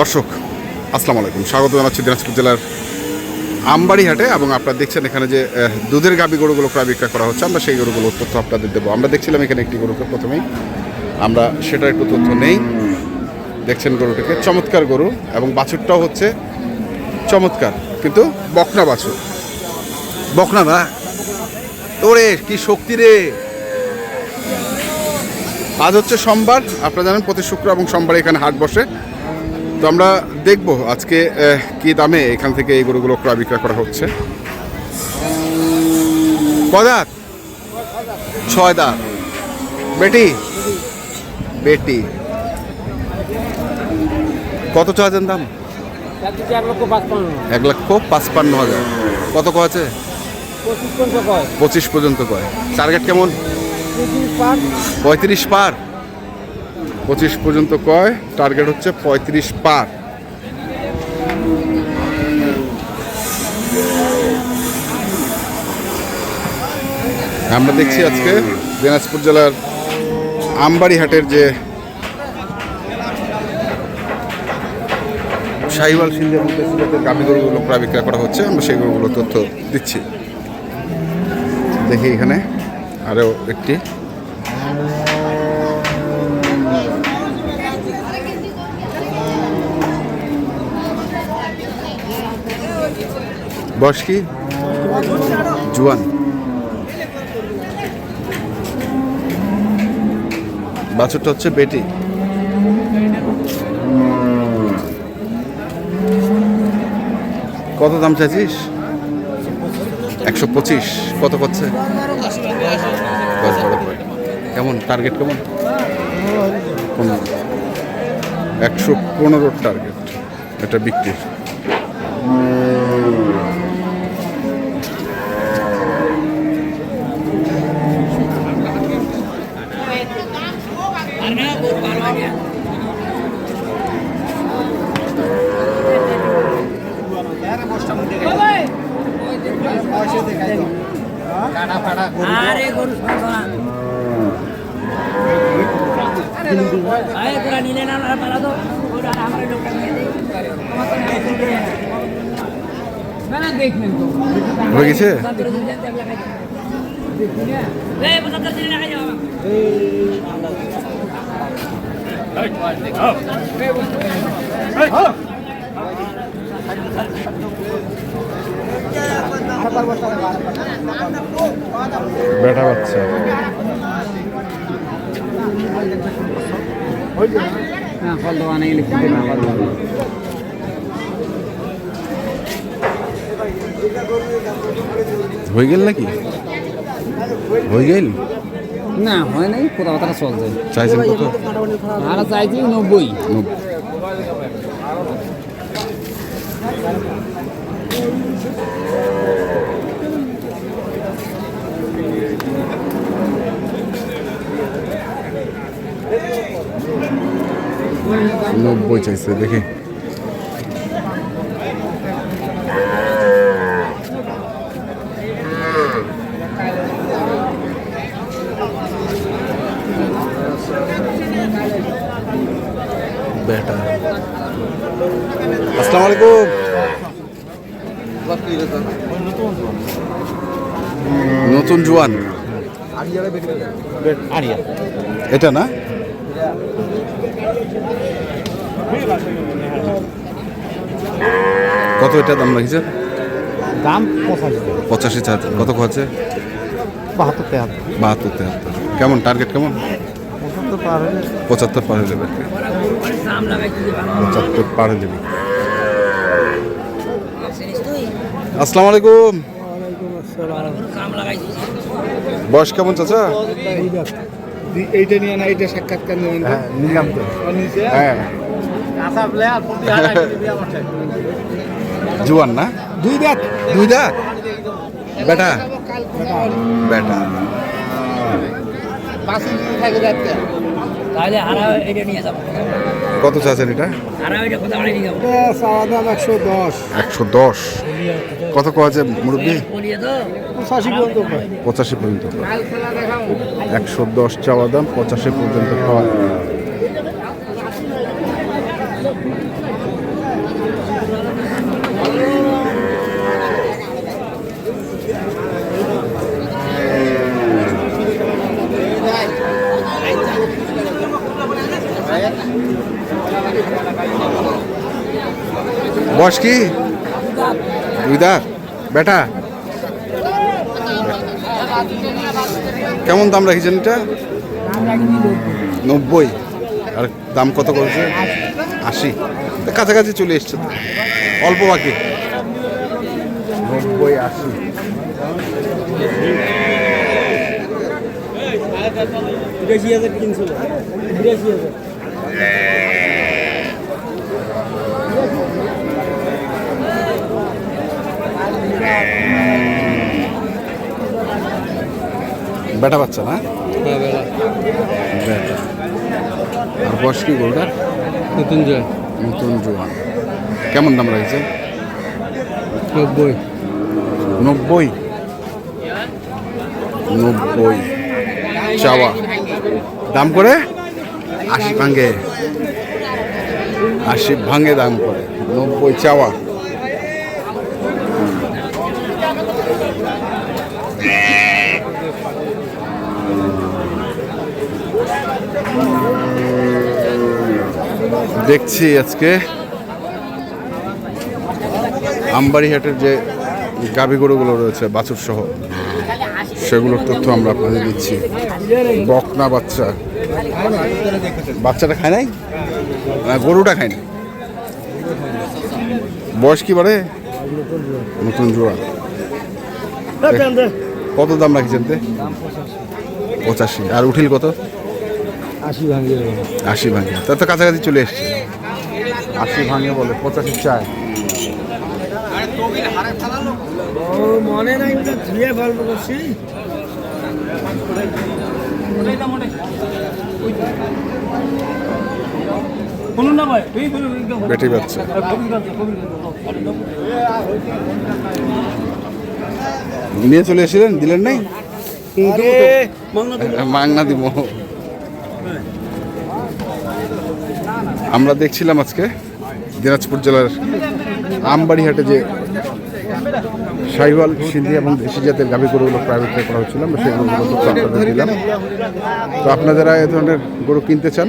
দর্শক, আসসালামু আলাইকুম। স্বাগত জানাচ্ছি দিনাজপুর জেলার আমবাড়ি হাটে এবং আপনারা দেখছেন এখানে যে দুধের গাবি গরুগুলো প্রায় বিক্রয় করা হচ্ছে। আমরা সেই গরুগুলোর তথ্য আপনাদের দেবো। আমরা দেখছিলাম এখানে একটি গরুকে প্রথমেই। আমরা সেটার একটু তথ্য নেই। দেখছেন গরুটাকে। চমৎকার গরু এবং বাছুরটাও হচ্ছে চমৎকার। কিন্তু বকনা বাছুর। বকনা না? ওরে, কি শক্তি রে! আজ হচ্ছে সোমবার। আপনারা জানেন, প্রতি শুক্র এবং সোমবার এখানে হাট বসে। তো আমরা দেখব আজকে কি দামে এখান থেকে এই গরুগুলো ক্রয় বিক্রয় করা হচ্ছে। কদাত ছয় দাঁত। বেটি? বেটি। কত ছ হাজার দাম? এক লক্ষ পাঁচপান্ন হাজার। কত ক আছে? পঁচিশ পর্যন্ত কয়। টার্গেট কেমন? পঁয়ত্রিশ পার। পঁচিশ পর্যন্ত কয়? টার্গেট হচ্ছে পঁয়ত্রিশ পার। আমরা দেখছি আজকে দিনাজপুর জেলার আমবাড়ি হাটের যে শাহিওয়াল মধ্যে সিলেটের গাভী গরুগুলো প্রায় বিক্রয় করা হচ্ছে, আমরা সেই গরুগুলো তথ্য দিচ্ছি। দেখি এখানে, আরও একটি। বয়স কি জুয়ান। বাছুরটা হচ্ছে বেটি। কত দাম চাইছিস? একশো পঁচিশ। কত করছে। কেমন? টার্গেট কেমন? পনেরো। একশো পনেরোর টার্গেট এটা বিক্রির। আরে গরু আরে গোরা নিলে না না পালা তো ওরা আমার লোকটা নিয়ে দেই না না দেখবেন তো হয়ে গেছে এই পঁচাত্তর দিনে রাখা যাবে বেটা বাচ্চা। না ফল দেওয়া নেই লিখতে না হয়ে গেল নাকি? হয়ে গেল? না হয় নাই কোথাও তারা চলছে চাইছেন কত? আর চাইছি নব্বই। নব্বই। নব্বই চাইছে দেখি। বেটা আসসালামু আলাইকুম। নতুন জোয়ান। এটা না? কত এটা দাম লাগিছে দাম পঁচাশি। পঁচাশি চার কত আছে বাহাত্তর তেহাত্তর। বাহাত্তর তেহাত্তর। কেমন টার্গেট কেমন? পঁচাত্তর পার হলে পঁচাত্তর পার হয়ে যাবে। পঁচাত্তর পার হয়ে যাবে। আসসালামু আলাইকুম। বয়স কেমন চাচা? এইটা নিয়ে না এইটা সাক্ষাৎকার নিলাম তো। হ্যাঁ। জুয়ান না? দুই দাঁত দুই দাঁত। বেটা। বেটা। কত চাচ্ছেন এটা? একশো দশ। একশো দশ। কত ক আছে মুরব্বী? পঁচাশি পর্যন্ত একশো দশ চাওয়া দাম পঁচাশি পর্যন্ত পাওয়া বয়স কি? দুই দাঁত বেটা। কেমন দাম রাখিছেন এটা? নব্বই। আর দাম কত করেছে? আশি। কাছাকাছি চলে এসছে। অল্প বাকি। নব্বই, আশি। বিরাশি হাজার কিনছিল বিরাশি হাজার। বেটা বাচ্চা না? বেটা আর বয়স কি গরুটার? নতুন জয় নতুন জোয়ান। কেমন দাম রয়েছে? নব্বই। নব্বই? নব্বই। চাওয়া। দাম করে? আশি ভাঙ্গে আশি ভাঙ্গে দাম করে। নব্বই চাওয়া। দেখছি আজকে আমবাড়িহাটের যে গাভী গরুগুলো রয়েছে বাছুর সহ সেগুলোর তথ্য আমরা আপনাদের দিচ্ছি। বকনা বাচ্চা। বাচ্চাটা খায় নাই? না গরুটা খায় না বয়স কি বাড়ে? নতুন জোড়া। কত দাম রাখছেন তে পঁচাশি। আর উঠিল কত? আশি ভাঙে আশি ভাঙে তা তো কাছাকাছি চলে এসছে। আশি ভাঙে বলে পঁচাশি চায়। ও মনে নাই ধুয়ে গল্প করছি বেটি বাচ্চা। নিয়ে চলে এসেছিলেন দিলেন নাই? মাংনা দিব। আমরা দেখছিলাম আজকে দিনাজপুর জেলার আমবাড়িহাটে যে সাইওয়াল সিন্ধি এবং দেশি জাতের গাভী গরুগুলো প্রাইভেট করা হয়েছিল আমরা সেই গরুগুলো তথ্য দিলাম। তো আপনারা এ ধরনের গরু কিনতে চান